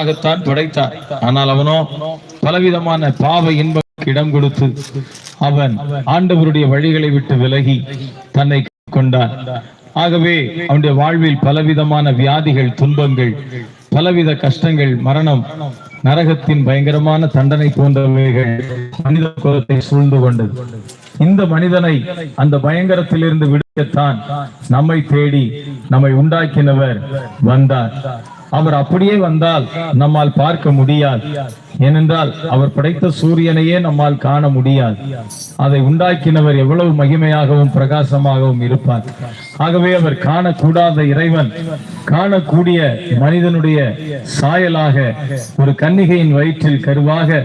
ஆகத்தான் படைத்தார். ஆனால் அவனோ பலவிதமான பாவ இன்பம் இடம் கொடுத்து அவன் ஆண்டவருடைய வழிகளை விட்டு விலகி தன்னை கொண்டான். ஆகவே அவனுடைய வாழ்வில் பலவிதமான வியாதிகள் துன்பங்கள் பலவித கஷ்டங்கள் மரணம் நரகத்தின் பயங்கரமான தண்டனை போன்றவைகள் மனித குலத்தை சூழ்ந்து கொண்டது. இந்த மனிதனை அந்த பயங்கரத்திலிருந்து விடுக்கத்தான் நம்மை தேடி நம்மை உண்டாக்கினவர் வந்தார். அவர் அப்படியே வந்தால் நம்மால் பார்க்க முடியாது. ஏனென்றால் அவர் படைத்த சூரியனையே நம்மால் காண முடியாது. அதை உண்டாக்கினவர் எவ்வளவு மகிமையாகவும் பிரகாசமாகவும் இருப்பார். ஆகவே அவர் காணக்கூடாத இறைவன் காணக்கூடிய மனிதனுடைய சாயலாக ஒரு கன்னிகையின் வயிற்றில் கருவாக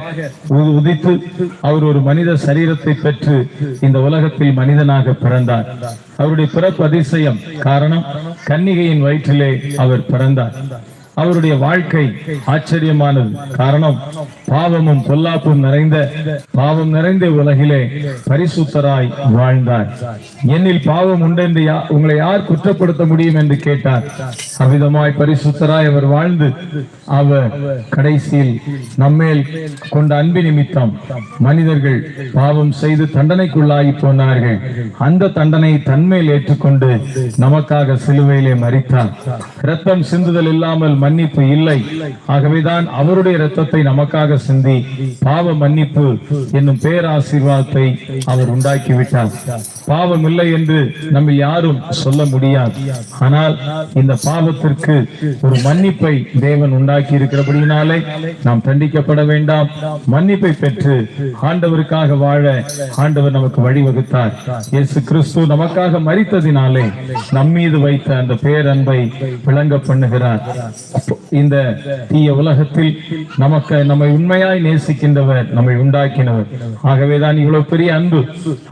உ- உதித்து அவர் ஒரு மனித சரீரத்தை பெற்று இந்த உலகத்தில் மனிதனாக பிறந்தார். அவருடைய பிறப்பு அதிசயம். காரணம் கன்னிகையின் வயிற்றிலே அவர் பிறந்தார். அவருடைய வாழ்க்கை ஆச்சரியமானது. காரணம் பாவமும் பொல்லாப்பும் நிறைந்த பாவம் நிறைந்த உலகிலே பரிசுத்தராய் வாழ்ந்தார். என்னில் பாவம் உண்டென்று உங்களை யார் குற்றப்படுத்த முடியும் என்று கேட்டார். அவ்விதமாய் பரிசுத்தராய் அவர் வாழ்ந்து அவர் கடைசியில் நம்மேல் கொண்ட அன்பு நிமித்தம் மனிதர்கள் பாவம் செய்து தண்டனைக்குள்ளாகி போனார்கள். அந்த தண்டனை தன்மேல் ஏற்றுக்கொண்டு நமக்காக சிலுவையிலே மறித்தார் இரத்தம் சிந்துதல் இல்லாமல் மன்னிப்பு இல்லை. ஆகவேதான் அவருடைய இரத்தத்தை நமக்காக சிந்தி பாவ மன்னிப்பு என்னும் பேராசீர்வாதத்தை அவர் உண்டாக்கி விட்டார் பாவம் இல்லை என்று நம்ம யாரும் சொல்ல முடியாது. ஆனால் இந்த பாவத்திற்கு ஒரு மன்னிப்பை தேவன் உண்டாக்கி இருக்கிறபடியினாலே நாம் தண்டிக்கப்பட வேண்டாம். மன்னிப்பை பெற்று ஆண்டவருக்காக வாழ ஆண்டவர் நமக்கு வழிவகுத்தார். இயேசு கிறிஸ்து நமக்காக மறித்ததினாலே நம்மீது வைத்த அந்த பேரன்பை விளங்க பண்ணுகிறார். இந்த தீய உலகத்தில் நமக்கு நம்மை உண்மையாய் நேசிக்கின்றவர் நம்மை உண்டாக்கினவர். ஆகவேதான் இவ்வளவு பெரிய அன்பு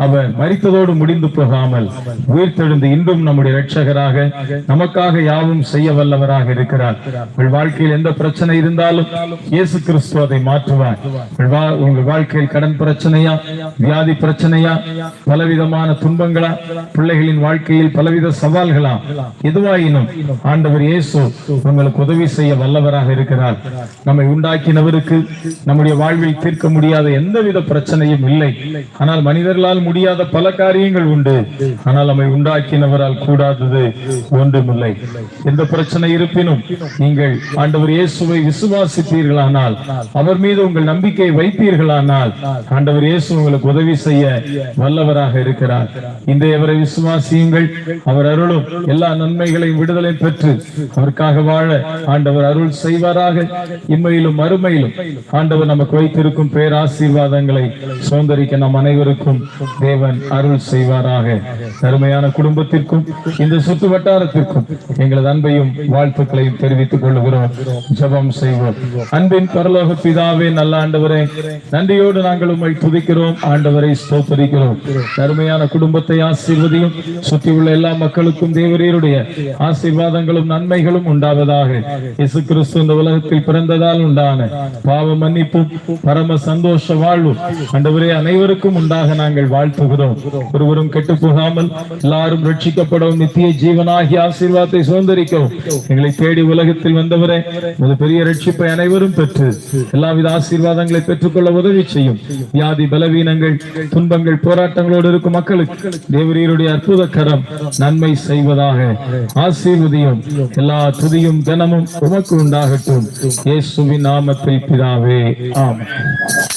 அவர் மறித்ததோடு முடிந்து போகாமல் உயிர்த்தெழுந்து இன்றும் நம்முடைய இரட்சகராக நமக்காக யாவும் செய்ய வல்லவராக இருக்கிறார். உங்கள் வாழ்க்கையில் எந்த பிரச்சனை இருந்தாலும் இயேசு கிறிஸ்து அதை மாற்றுவார். உங்கள் வாழ்க்கையில் கடன் பிரச்சனையா வியாதி பிரச்சனையா பலவிதமான துன்பங்களா பிள்ளைகளின் வாழ்க்கையில் பலவித சவால்களா எதுவாயினும் ஆண்டவர் இயேசு உங்களுக்கு உதவி செய்ய வல்லவராக இருக்கிறார். நம்மை உண்டாக்கினவருக்கு நம்முடைய வாழ்வில் தீர்க்க முடியாத எந்தவித பிரச்சனையும் இல்லை. ஆனால் மனிதர்களால் முடியாத பல காரியங்கள் உண்டு. ஆனால் நம்மை உண்டாக்கினவரால் கூடாதது ஒன்றுமில்லை. எந்த பிரச்சனை இருப்பினும் நீங்கள் ஆண்டவர் இயேசுவை விசுவாசித்தீர்களானால் அவர் மீது உங்கள் நம்பிக்கையை வைத்தீர்களானால் ஆண்டவர் இயேசு உங்களுக்கு உதவி செய்ய வல்லவராக இருக்கிறார். இன்றைய அவரை விசுவாசியுங்கள். அவர் அருளும் எல்லா நன்மைகளையும் விடுதலை பெற்று அவருக்காக வாழ ஆண்டவர் அருள் செய்வாராக. இம்மையிலும் மறுமையிலும் ஆண்டவர் நமக்கு வைத்திருக்கும் பேராசீர்வாதங்களை சுதந்திரிக்க நம் அனைவருக்கும் தேவன் அருள் செய்வாராக. அருமையான குடும்பத்திற்கும் இந்த சுற்று வட்டாரத்திற்கும் எங்களது அன்பையும் வாழ்த்துக்களையும் தெரிவித்துக் கொள்கிறோம். ஜபம் செய்வோம். அன்பின் பரலோக பிதாவே நல்ல ஆண்டவரே நன்றியோடு நாங்கள் உம்மை துதிக்கிறோம். ஆண்டவரை ஸ்தோத்தரிக்கிறோம். அருமையான குடும்பத்தை ஆசீர்வதியும் சுற்றி உள்ள எல்லா மக்களுக்கும் தேவரீருடைய ஆசீர்வாதங்களும் நன்மைகளும் உண்டாவதாக. இயேசு கிறிஸ்து இந்த உலகத்தில் பிறந்ததால் உண்டான பாவ மன்னிப்பும் பரம சந்தோஷ வாழ்வும் ஆண்டவரே அனைவருக்கும் உண்டாக நாங்கள் வாழ்த்துகிறோம். ஒருவரும் கெட்டு போகாமல் எல்லாரும் ரட்சிக்கப்படவும் நித்திய ஜீவனாகி ஆசீர்வாதத்தை சுதந்திரிக்கவும். எங்களை தேடி உலகத்தில் வந்தவரே ஒரு பெரிய ரட்சிப்பை அனைவரும் பெற்று எல்லாவித ஆசீர்வாதங்களை பெற்றுக்கொள்ள உதவி செய்யும். வியாதி பலவீனங்கள் துன்பங்கள் போராட்டங்களோடு இருக்கும் மக்களுக்கு தேவரீருடைய அற்புத கரம் நன்மை செய்வதாக ஆசீர்வதியும். எல்லா துதியும் கனமும் உமக்கு உண்டாகட்டும். இயேசுவின் நாமத்தில் பிதாவே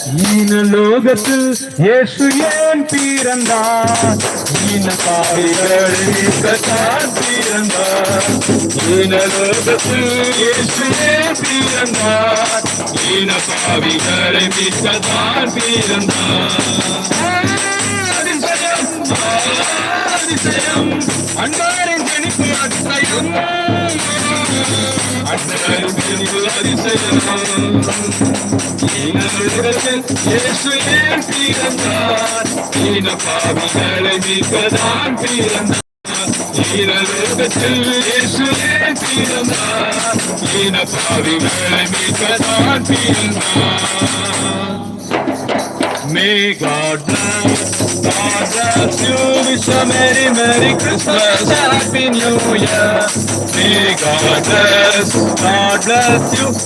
ஆமென் ஈனலோகத்தில் இயேசு ஏன் பிறந்தார்? ஈன பாவிகள் மீட்கத்தான் பிறந்தார். ஈனலோகத்தில் இயேசு ஏன் பிறந்தார்? ஈன பாவிகளை மீட்கத்தான் பிறந்தார். அதிசயம் அன்பாரின் ஜனிப்பு அதிசயம் அன்பாரின் ஜனிப்பு அதிசயம் இயேசு பிறந்தார். ஈன பாவிகளை பிறந்தார். ஈரலோகத்தில் பிறந்தார். ஈன பாவிகளை பிறந்தார். May God bless, God bless you. Wish a Merry, Merry Christmas, Happy New Year. May God bless, God bless you.